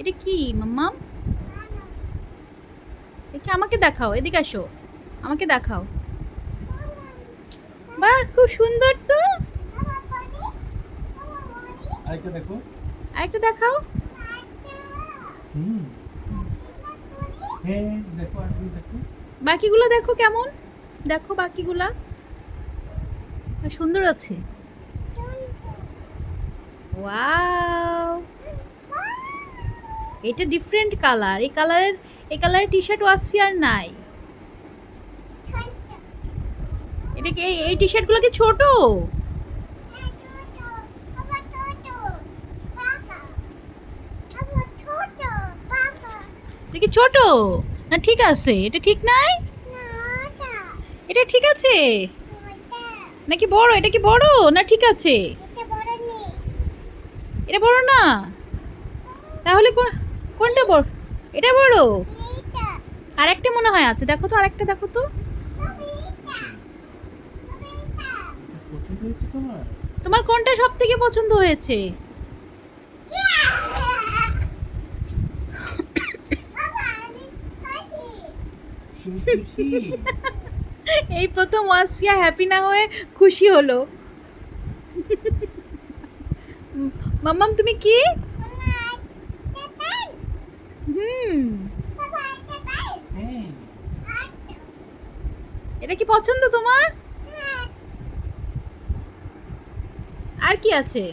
এটা কি মাম্মাম দেখি আমাকে দেখাও এদিকে আসো। আমাকে দেখাও। বাহ খুব সুন্দর তো। আরেকটা দেখো। আরেকটা দেখাও। হুম। হ্যাঁ দেখো দেখো। বাকিগুলো দেখো কেমন? দেখো বাকিগুলা। সুন্দর আছে। ওয়াও। এটা ডিফারেন্ট কালার এই কালারের এই কালারের টি শার্ট ওয়াসফিয়ার নাই। এটা কি এই- টি শার্টগুলো কি ছোট? এটা কি ছোট? না ঠিক আছে। এটা ঠিক নাই? এটা ঠিক আছে? নাকি বড়? এটা কি বড়? না ঠিক আছে। এটা বড় না? তাহলে কোন- কোনটা বড়? এটা বড়? আর একটা মনে হয় আছে। দেখো তো আরেকটা দেখো তো। তোমার তোমার কোনটা সব থেকে পছন্দ হয়েছে? এই প্রথম ওয়াসফিয়া হ্যাপি না হয়ে খুশি হলো। মাম্মাম তুমি কি? হুম। এটা কি পছন্দ তোমার? আর কি আছে?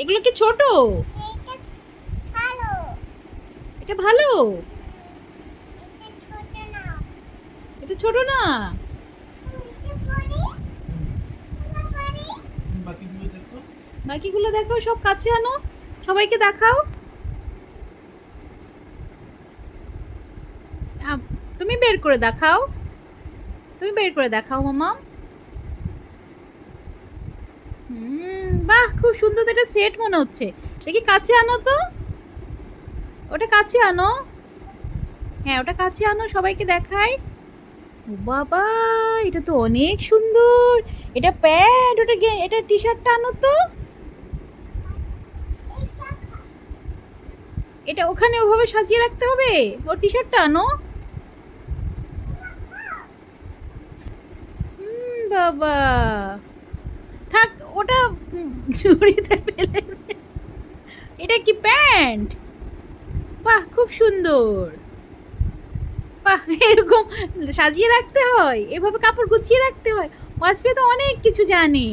এগুলো কি ছোট? এটা ভালো? এটা ছোট না? বাকিগুলো দেখো। সব কাছে আনো। সবাইকে দেখাও আম, তুমি বের করে দেখাও। তুমি বের করে দেখাও, মামা। হুম, বাহ, খুব সুন্দর একটা সেট মনে হচ্ছে। দেখি কাছে আনো তো। ওটা কাছে আনো। হ্যাঁ ওটা কাছে আনো, সবাইকে দেখাই। বাবা, এটা তো অনেক সুন্দর। এটা প্যান্ট, ওটা এটা টি শার্টটা আনো তো। এটা ওখানে ওভাবে সাজিয়ে রাখতে হবে? ও টি শার্টটা আনো হুম, বাবা। থাক, ওটা ঝুড়িতে ফেলে এটা কি প্যান্ট? বাহ, খুব সুন্দর। বাহ, এরকম সাজিয়ে রাখতে হয়, এভাবে কাপড় গুছিয়ে রাখতে হয়। ওয়াজপে তো অনেক কিছু জানে।